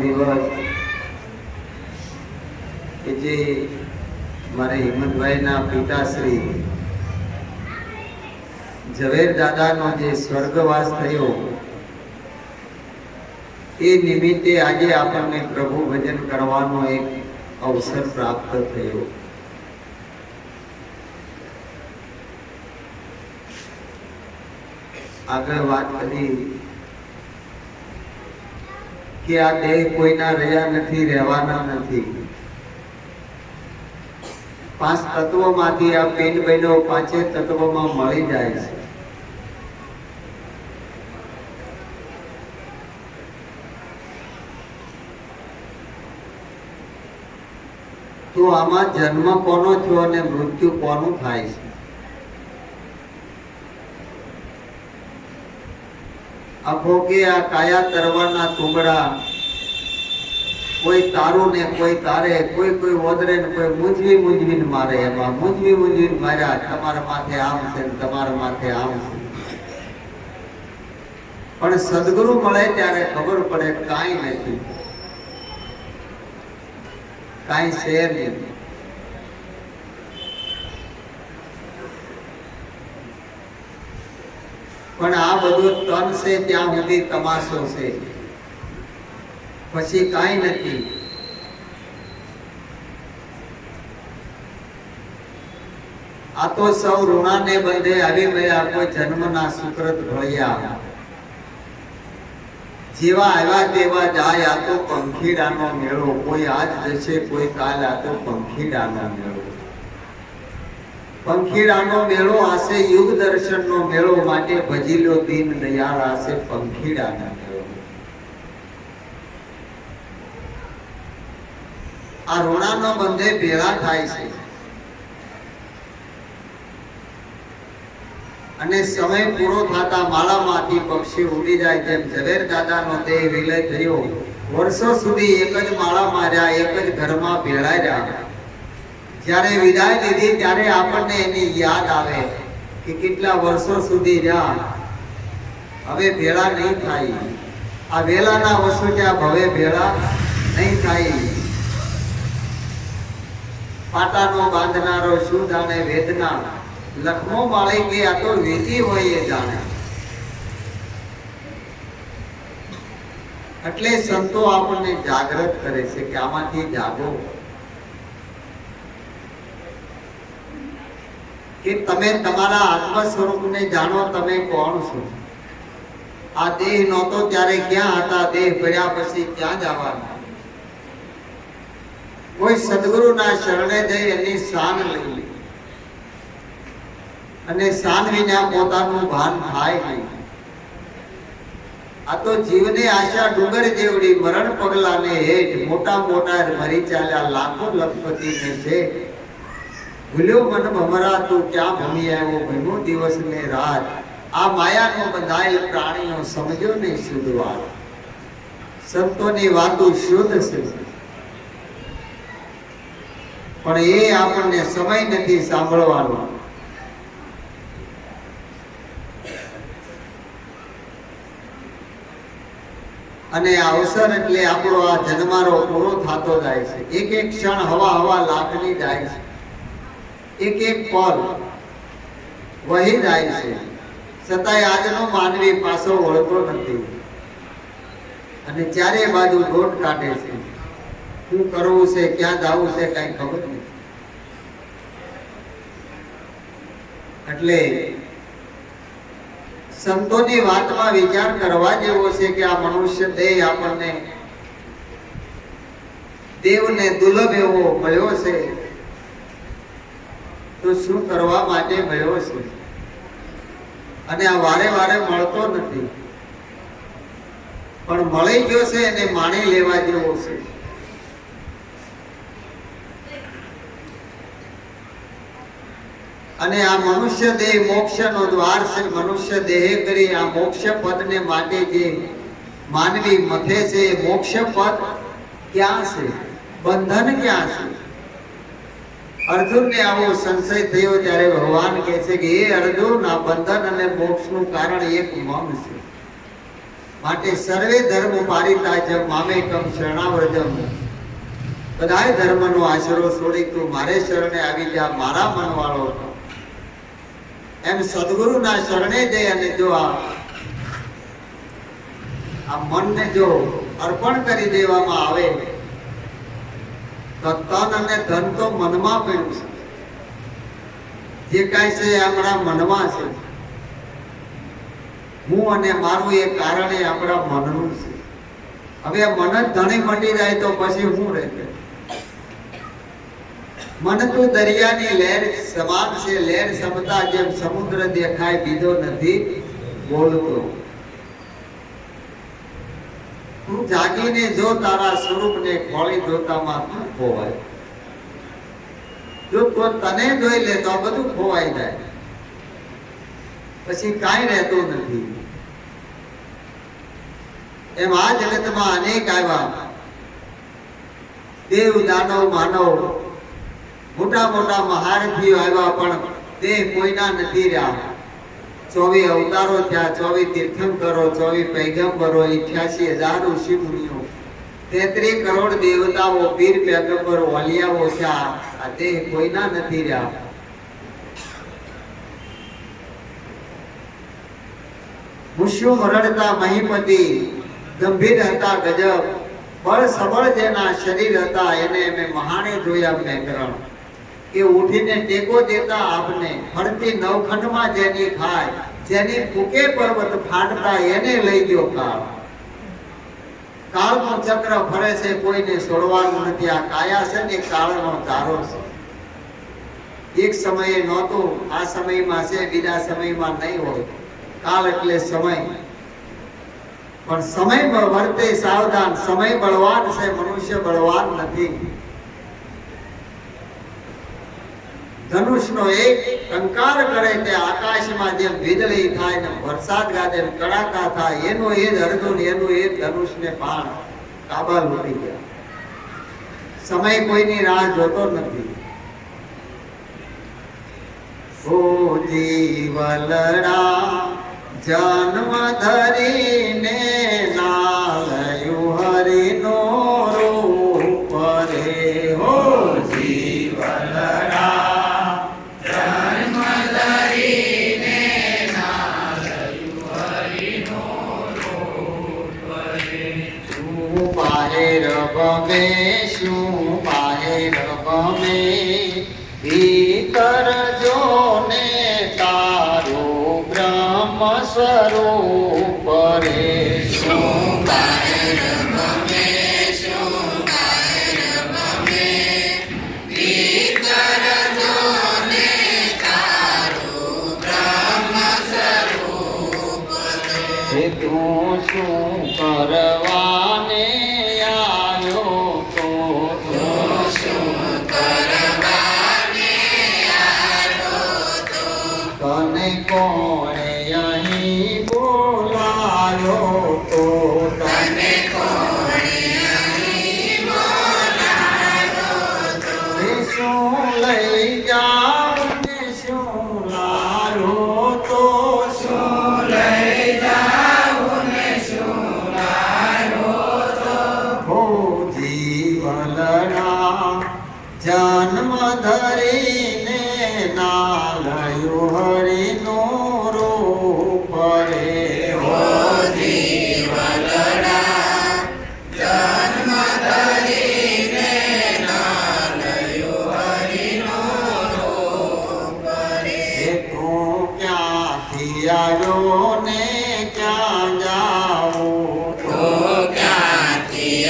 દિવસ કે જે મારે હિંમતભાઈના પિતાશ્રી ઝવેર દાદાનો જે સ્વર્ગવાસ થયો, એ નિમિત્તે આજે આપણને પ્રભુ ભજન કરવાનો એક અવસર પ્રાપ્ત થયો. આગળ વાત કરી કે આ દેહ કોઈના રહ્યા નથી, રહેવાના નથી. પાંચ તત્વોમાંથી આ પેન બહેનો પાંચે તત્વોમાં મળી જાય છે. તો આમાં જન્મ કોનો થયો અને મૃત્યુ કોનું થાય છે? આ ભોગે આ કાયા તરવાના તુંબડા. કોઈ તારું ને કોઈ તારે, કોઈ કોઈ ઓદરે ને કોઈ મૂંઝવી મૂંઝવીને મારે એમાં. મૂંઝવી મૂંઝવીને માર્યા, તમારા માથે આમ છે તમારા માથે છે. પણ સદગુરુ મળે ત્યારે ખબર પડે કાંઈ નથી. કાંઈ છે નહીં. પણ આ બધું તન છે, ત્યાં સુધી તમાશો છે. પછી કાંઈ નથી. આ તો સૌ ઋણાને બંધે આવી ગયા, કોઈ જન્મના સુકૃત ભળ્યા. જેવા આવ્યા તેવા જાય આ તો પંખીડાનો મેળો. કોઈ આજ જશે, કોઈ કાલ આ તો પંખીડાનો મેળો. પંખીડાનો મેળો આસે યુગ દર્શનનો મેળો માટે ભજીલો દિન દયાળ આસે પંખીડાનો મેળો. આ રોણાનો બંધે ભેળા થાય છે. અને સમય પૂરો થતા માળામાંથી પક્ષી ઉડી જાય તેમ ઝવેર દાદાનો દેહ વિલય થયો. વર્ષો સુધી એક જ માળા માર્યા, એક જ ઘરમાં ભેળાયા જ્યારે વિદાય લીધી ત્યારે આપણને એની યાદ આવે કે કેટલા વર્ષો સુધી રહ્યા. હવે ભેળા નહીં થાય. આ વેલાના વસોટ્યા ભવે ભેળા નહીં થાય. પાટાનો બાંધનારો શું જાણે વેદના લખમો માળી કે આ તો વેદી હોય એ જાણે. એટલે સંતો આપણને જાગૃત કરે છે કે આમાંથી જાગો. કે તમે તમારા આત્મ સ્વરૂપને જાણો તમે કોણ છો? આ દેહ નહોતો ત્યારે ક્યાં હતા? દેહ ભર્યા પછી ક્યાં જવાના? કોઈ સદગુરુના શરણે જઈ એની શાન લઈ લે. અને શાન વિના પોતાનું ભાન થાય નહીં આ તો જીવને આશા ડુંગર જેવડી મરણ પગલાને હેઠ મોટા મોટા મરી ચાલ્યા લાખો લખપતિ છે ભૂલ્યો મન ભમરા તું ક્યાં ભમી આવ્યો ભમ્યો દિવસ ને રાત. આ માયાનો બંધાયેલ પ્રાણીઓ સમજો ને શુદ્ધ વાત સંતોની વાતો શુદ્ધ છે. પણ એ આપણને સમય નથી સાંભળવાનો. અને અવસર એટલે આપણો આ જન્મારો પૂરો થતો જાય છે. એક એક ક્ષણ હવા હવા લાખની જાય છે. એક એક પલ વહી જાય છે. છતાંય આજનો માનવી પાછો વળતો નથી. અને ચારે બાજુ દોટ કાઢે છે. શું કરવું છે, ક્યાં જવું છે, કઈ ખબર નથી. એટલે સંતોની વાતમાં વિચાર કરવા જેવો છે કે આ મનુષ્ય દેહ આપણને દેવને દુર્લભ એવો મળ્યો છે. તો શું કરવા માટે ગયો છે? અને આ વારે વારે મળતો નથી. પણ મળી ગયો છે એને માણી લેવા જેવો છે. અને આ મનુષ્ય દેહ મોક્ષનો દ્વાર છે. મનુષ્ય દેહે કરી આ મોક્ષ પદને માટે જે માનવી મથે છે મોક્ષ પદ ક્યાં છે? બંધન ક્યાં છે? અર્જુનને આવો સંશય થયો ત્યારે ભગવાન કહે છે કે એ અર્જુન, આ બંધન અને મોક્ષનું કારણ એક મન છે. માટે સર્વે ધર્મ પારિતાજમ મામેકમ શરણાવ્રજમ. બધાય ધર્મનો આશરો છોડી તું મારે શરણે આવી જા, મારા મનવાળો એમ સદગુરુના શરણે જઈ અને જો આ આ મનને જો અર્પણ કરી દેવામાં આવે તો તન અને ધન તો મનમાં પડ્યું છે. જે કાંઈ છે આપણા મનમાં છે. હું અને મારું એ કારણ એ આપણા મનનું છે. હવે મન જ ધણી મટી જાય તો પછી હું રહે મન તો દરિયાની લહેર સમાન છે. લહેર સમતા જેમ સમુદ્ર દેખાય, બીજો નથી બોલતો. તું જાગીને જો તારા સ્વરૂપને ખોળી જોતામાં તું ખોવાય. જો તો તને જોઈ લે તો બધું ખોવાઈ જાય. પછી કાંઈ રહેતું નથી. એમ આ જગતમાં અનેક આવ્યા. દેવ, દાનવ, માનવ, મોટા મોટા મહારથીઓ આવ્યા પણ તે કોઈના નથી રહ્યા. ચોવીસ અવતારો થયા, ચોવીસ તીર્થંકરો, ચોવીસ પૈગંબરો અઠ્યાસી હજાર ઋષિ મુનિઓ તેત્રીસ કરોડ દેવતાઓ, પીર પેગંબરો વલિયાઓ થયા. તે કોઈના નથી રહ્યા. મુશ્યો મરડતા મહિપતિ, ગંભીર હતા ગજબ. બળ સબળ જેના શરીર હતા, એને મેં મહાણે જોયા મેકરણ કે ઉઠીને ટેકો દેતા આપને. ફરતી નવખંડમાં જેની ખાય, જેની ફૂકે પર્વત ફાટતા એને લઈ ગયો કાળ. કાળનો ચક્ર ફરે છે, કોઈને છોડવાનું નથી. આ કાયા છે ને કાળનો તારો છે. એક સમયે નહોતો, આ સમયમાં છે, બીજા સમયમાં નહીં હોય. કાળ એટલે સમય. પણ સમય વર્તે સાવધાન. સમય બળવાન છે, મનુષ્ય બળવાન નથી. ધનુષનો એક ટંકાર કરે તે આકાશમાં જેમ વીજળી થાય ને વરસાદ ગાજે કડાકા થાય. એનો એ જ અર્જુન એનું એ ધનુષને પાણ કાબા લૂટી ગયા. સમય કોઈની રાહ જોતો નથી. ઓ જીવલડા, જન્મ ધરીને ગમે શું ગમે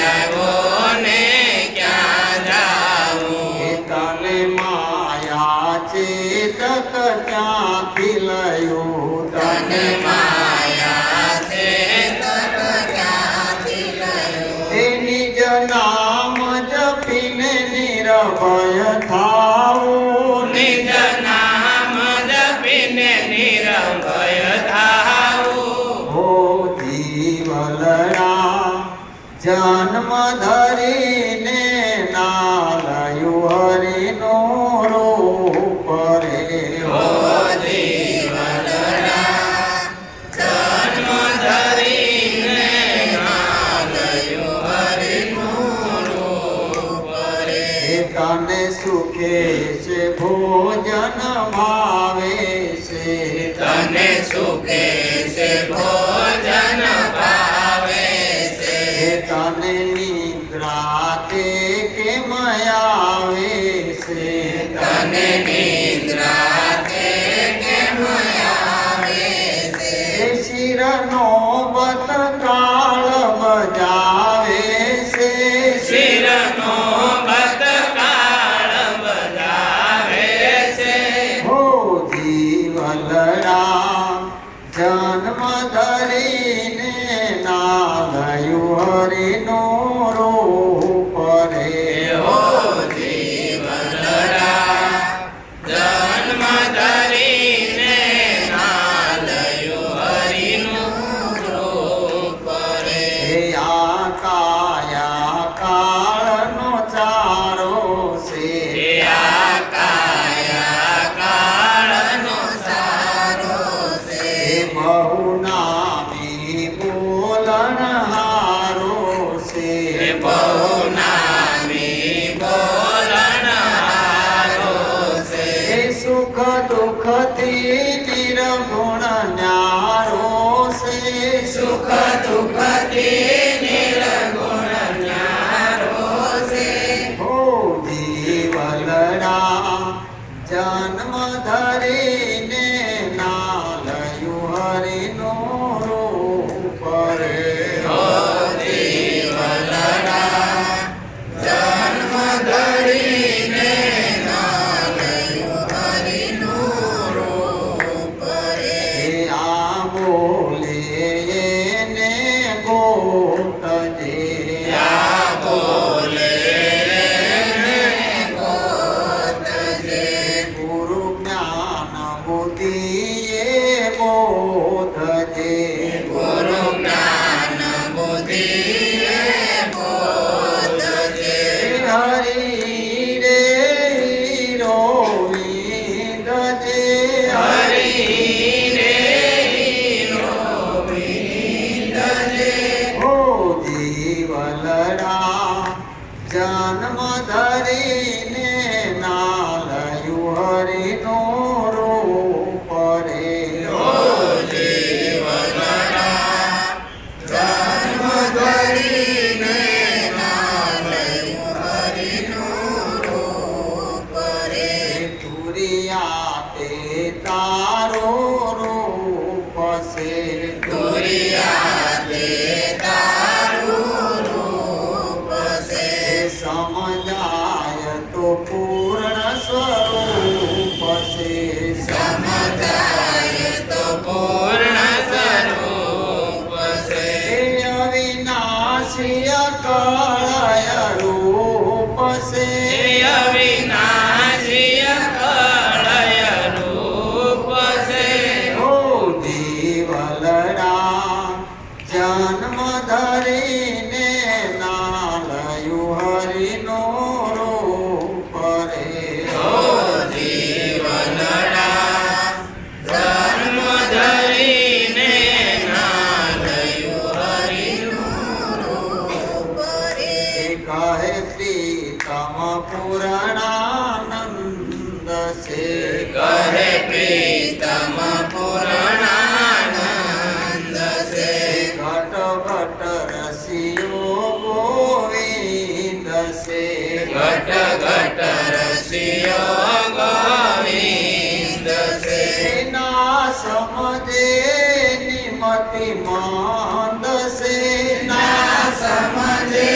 એ તને સુખે છે ભોજન ભાવે છે. તને સુખ moreno. સમજે નિમતિ માંડશે. ના સમજે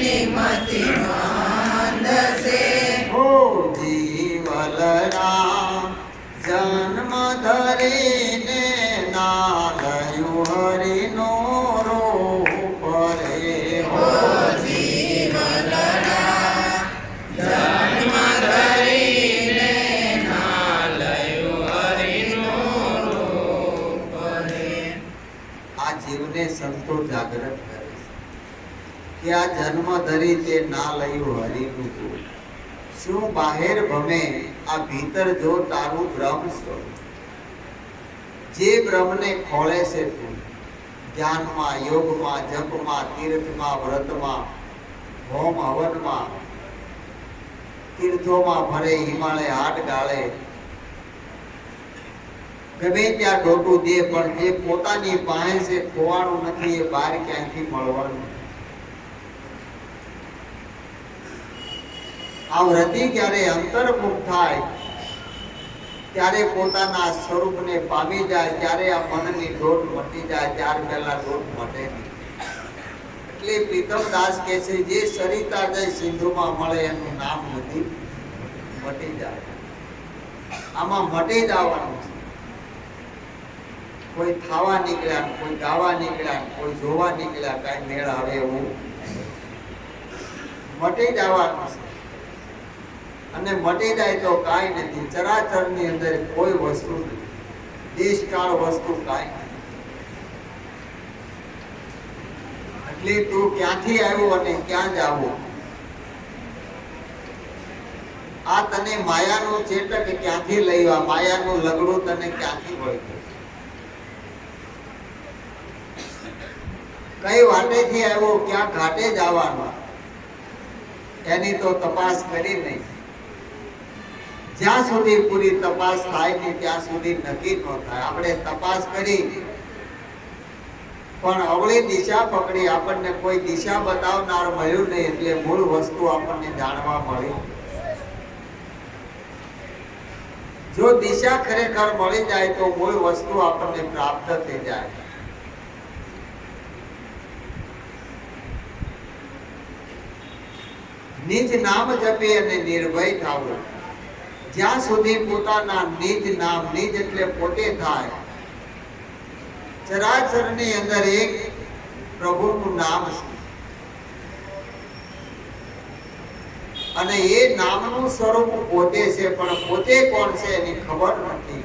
નિમતિ માંડશે. હો જીવલરા જન્મ ધરીને ના લયું હરિનો क्या जन्म धरी ते ना लयो हरि को शिव बाहर भमे आ भीतर जो तारु ब्रह्म स्वरूप जे ब्रह्म ने खोले से तू ज्ञान मा योग मा जप मा तीर्थ मा व्रत मा होम हवन मा तीर्थों मा भरे हिमालय हाट गाले गमे त्या ढोटू दे पण जे पोतानी पाहे से खोवाणू नथी ये बार क्यांथी मळवाणू આ વ્રતિ જ્યારે અંતર્મુખ થાય, ત્યારે પોતાના સ્વરૂપને પામી જાય, ત્યારે આ મનની ઢોટ મટી જાય, ત્યાર પહેલા ઢોટ મટે એટલે પ્રીતમદાસ કહે છે, જે સરિતા જય સિંધુમાં મળે, એનું નામ નથી, મટી જાય. આમાં મટી જવાનું છે. કોઈ ખાવા નીકળ્યા કોઈ ગાવા નીકળ્યા કોઈ જોવા નીકળ્યા, કાંઈ મેળ આવે એવું મટી જવાનું છે. અને મટી જાય તો કાંઈ નથી. ચરાચરની અંદર કોઈ વસ્તુ નથી. દેશકાળ વસ્તુ કાંઈ નથી. એટલે તું ક્યાંથી આવ્યો અને ક્યાં જાવો? આ તને માયાનું ચેટક ક્યાંથી લઈ આ માયાનું લગડું તને ક્યાંથી વળગ્યું કઈ વાટેથી આવ્યો? ક્યાં ઘાટે જવાનો? એની તો તપાસ કરી નહીં. જ્યાં સુધી પૂરી તપાસ થાય નહીં, ત્યાં સુધી નક્કી ન થાય. આપણે તપાસ કરી. પણ અવળી દિશા પકડી આપણને કોઈ દિશા બતાવનાર મળ્યું નહીં એટલે મૂળ વસ્તુ આપણને જાણવા મળી. જો દિશા ખરેખર મળી જાય તો મૂળ વસ્તુ આપણને પ્રાપ્ત થઈ જાય. નિજ નામ જપી અને નિર્ભય થવું. જ્યાં સુધી પોતાના નિજ નામ, નિજ એટલે પોતે થાય, ચરાચરની અંદર એક પ્રભુનું નામ છે. અને એ નામનું સ્વરૂપ પોતે છે, પણ પોતે કોણ છે એની ખબર નથી.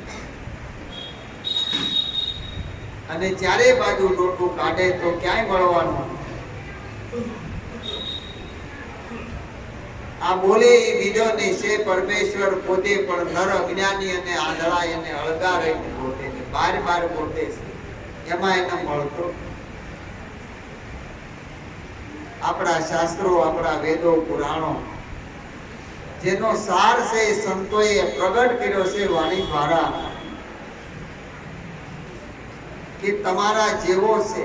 અને ચારે બાજુ ડોટું કાઢે તો ક્યાંય મળવાનું આ બોલે એ બીજો છે પરમેશ્વર પોતે પણ નર અજ્ઞાની અને આંધળા એને અળગા રહીને છે. બાર બાર પોતે છે. એમાં એને મળતો. આપણા શાસ્ત્રો, આપણા વેદો, પુરાણો, જેનો સાર છે એ સંતોએ પ્રગટ કર્યો છે વાણી દ્વારા, કે તમારા જેવો છે.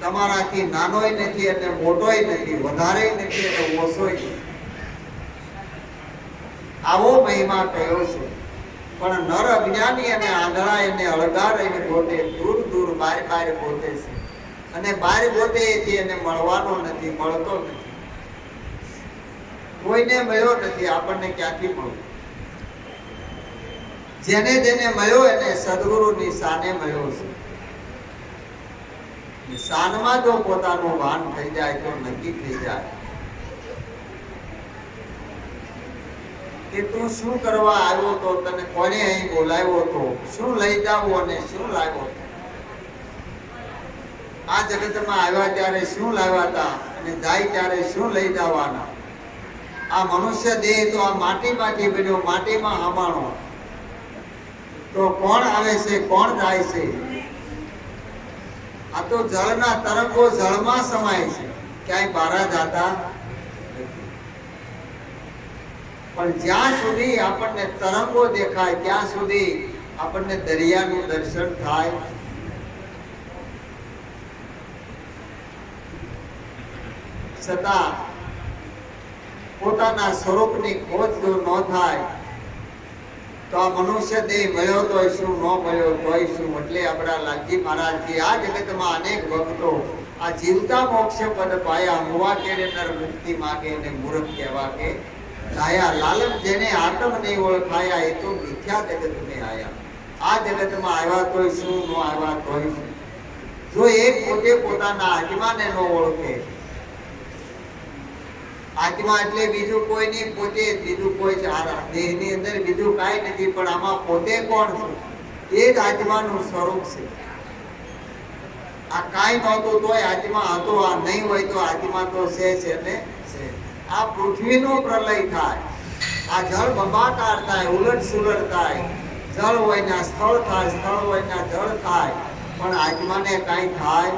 તમારાથી નાનોય નથી અને મોટોય નથી વધારે નથી અને ઓછોય નથી. આવો મહિમા કયો છે? પણ નર અજ્ઞાની અને આંધળા એને અળગા રહીને પોતે દૂર દૂર બાર બાર પોતે છે. અને બાર પોતે એથી એને મળવાનો નથી, મળતો નથી. કોઈને મળ્યો નથી, આપણને ક્યાંથી મળ્યો? જેને જેને મળ્યો એને સદગુરુની સાને મળ્યો છે. શાનમાં જો પોતાનું ભાન થઈ જાય, તો નક્કી થઈ જાય. કે તું શું કરવા આવ્યો તો? તને કોને અહીં બોલાવ્યો તો શું લઈ જાવું અને શું લાવ્યો? હતો? આ જગતમાં આવ્યા ત્યારે શું લાવ્યા હતા અને જાય ત્યારે શું લઈ જવાના? આ મનુષ્ય દેહ તો આ માટીમાંથી બન્યો, માટીમાં હમાણો. તો કોણ આવે છે? કોણ જાય છે? આ તો જળના તરંગો જળમાં સમાય છે. ક્યાંય બહાર જાતા નથી. પણ જ્યાં સુધી આપણને તરંગો દેખાય, ત્યાં સુધી આપણને દરિયાનું દર્શન થાય. છતાં પોતાના સ્વરૂપની ખોજ જો ન થાય, તો આ મનુષ્ય દેહ મળ્યો તો શું, ન મળ્યો તોય શું? એટલે આપણા લાલજી મહારાજજી, આ જગતમાં અનેક ભક્તો આ જીવતા મોક્ષ પદ પાયા મુવા કેડે મુક્તિ માગે ને મૂર્ખ કહેવા કે લાયા લાલમ જેને આતમ નહીં ઓળખાયા, એ તો મિથ્યા જગત મેં આયા. આ જગતમાં આવ્યા તોય શું, નો આવ્યા તોય શું? જો એ પોતે પોતાના આત્માને ન ઓળખે આત્મા એટલે બીજું કોઈ નહીં, પોતે બીજું કોઈ છે આ અંદર બીજું કાંઈ નથી, પણ આમાં પોતે કોણ છે? એ જ આત્માનું સ્વરૂપ છે. આ કાંઈ નહોતું તોય આત્મા હતો, આ નહીં હોય તો આત્મા તો છે છે ને છે. આ પૃથ્વીનો પ્રલય થાય. આ જળ બબાકાર થાય ઉલટ સુલટ થાય. જળ વયના સ્થળ થાય સ્થળ વયના જળ થાય. પણ આત્માને કાંઈ થાય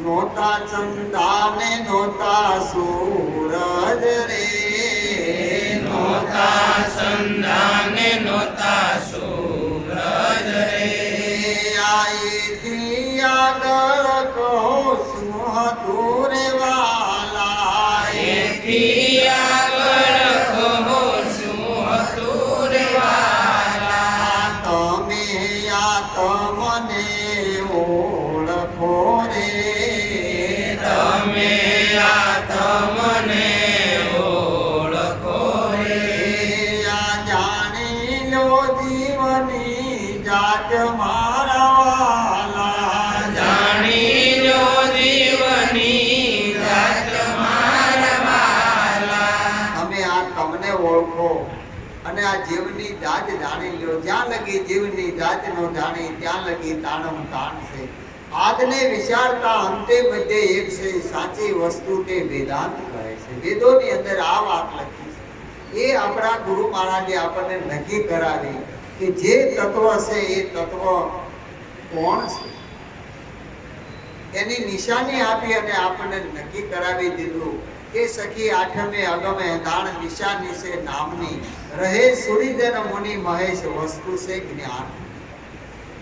નોતા ચંદા ને નોતા સૂરજ રે. નોતા ચંદા ને નોતા સૂરજ રે. આઈ થી આગળ કહો શું હતું રેવા જાત જાણી લ્યો, જ્યાં લગી જીવની જાત નો જાણી, ત્યાં લગી તાણમ તાણ છે. આજને વિચારતા અંતે બધે એક છે, સાચી વસ્તુ તે વેદાંત કહે છે. વેદોની અંદર આ વાત લખી છે. એ આપણા ગુરુ મહારાજે આપણને નક્કી કરાવી કે જે તત્વ છે, એ તત્વ કોણ છે? એની નિશાની આપી અને આપણને નક્કી કરાવી દીધું. કે સખી આઠમે, અગમે દાણ નિશાની છે નામની. રહે સૂર્યજન મુનિ મહેશ, વસ્તુ છે જ્ઞાન.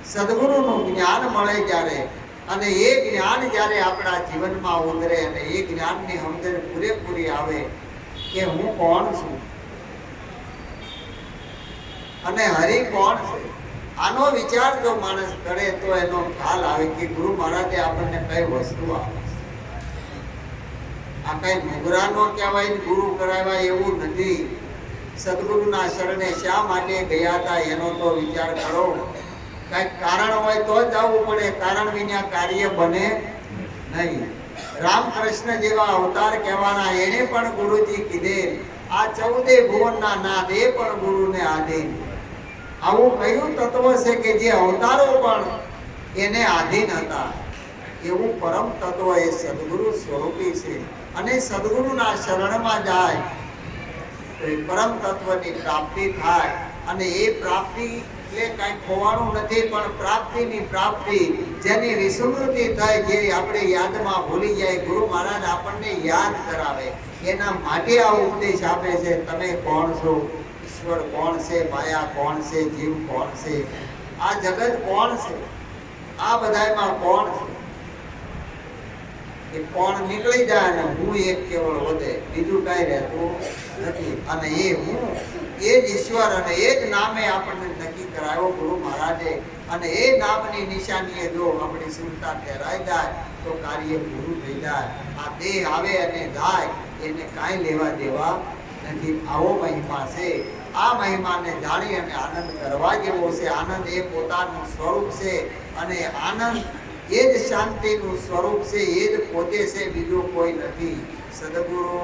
સદગુરુનું જ્ઞાન મળે જ્યારે અને એ જ્ઞાન જ્યારે આપણા જીવનમાં ઉતરે અને એ જ્ઞાનની સમજણ પૂરેપૂરી આવે કે હું કોણ છું? અને હરિ કોણ છે? આનો વિચાર જો માણસ કરે તો એનો ખ્યાલ આવે કે ગુરુ મહારાજે આપણને કઈ વસ્તુ છે આ કઈ નુગરાનો કહેવાય ગુરુ કરાવાય એવું નથી. સદગુરુના શરણે શા માટે ગયા હતા એનો તો વિચાર કરો. કંઈક કારણ હોય તો જ જવું પડે, કારણ વિના કાર્ય બને નહીં. રામકૃષ્ણ જેવા અવતાર કહેવાના એને પણ ગુરુજી કીધે આ ચૌદે ભુવનના નાથ એ પણ ગુરુને આધીન. આવું કયું તત્વ છે કે જે અવતારો પણ એને આધીન હતા? એવું પરમ તત્વ એ સદગુરુ સ્વરૂપી છે. અને સદગુરુના શરણમાં જાય પરમ તત્વની પ્રાપ્તિ થાય. અને એ પ્રાપ્તિ એટલે કાંઈ ખોવાનું નથી, પણ પ્રાપ્તિની પ્રાપ્તિ જેની વિસ્મૃતિ થાય જે આપણે યાદમાં ભૂલી જાય. ગુરુ મહારાજ આપણને યાદ કરાવે. એના માટે આ ઉપદેશ આપે છે, તમે કોણ છો? ઈશ્વર કોણ છે? માયા કોણ છે? જીવ કોણ છે? આ જગત કોણ છે? આ બધાયમાં કોણ છે? એ કોણ નીકળી જાય અને હું એક કેવળ વધે, બીજું કાંઈ રહેતું નથી. અને એ હું, એ જ ઈશ્વર અને એ જ નામે આપણને નક્કી કરાયો ગુરુ મહારાજે. અને એ નામની નિશાનીએ જો આપણી સુરતા ઠેરાઈ જાય, તો કાર્ય પૂરું થઈ જાય. આ દેહ આવે અને જાય, એને કાંઈ લેવા દેવા નથી. આવો મહિમા છે. આ મહિમાને જાણી અને આનંદ કરવા જેવો છે. આનંદ એ પોતાનું સ્વરૂપ છે. અને આનંદ એ જ શાંતિનું સ્વરૂપ છે એ જ પોતે છે બીજું કોઈ નથી. સદગુરુ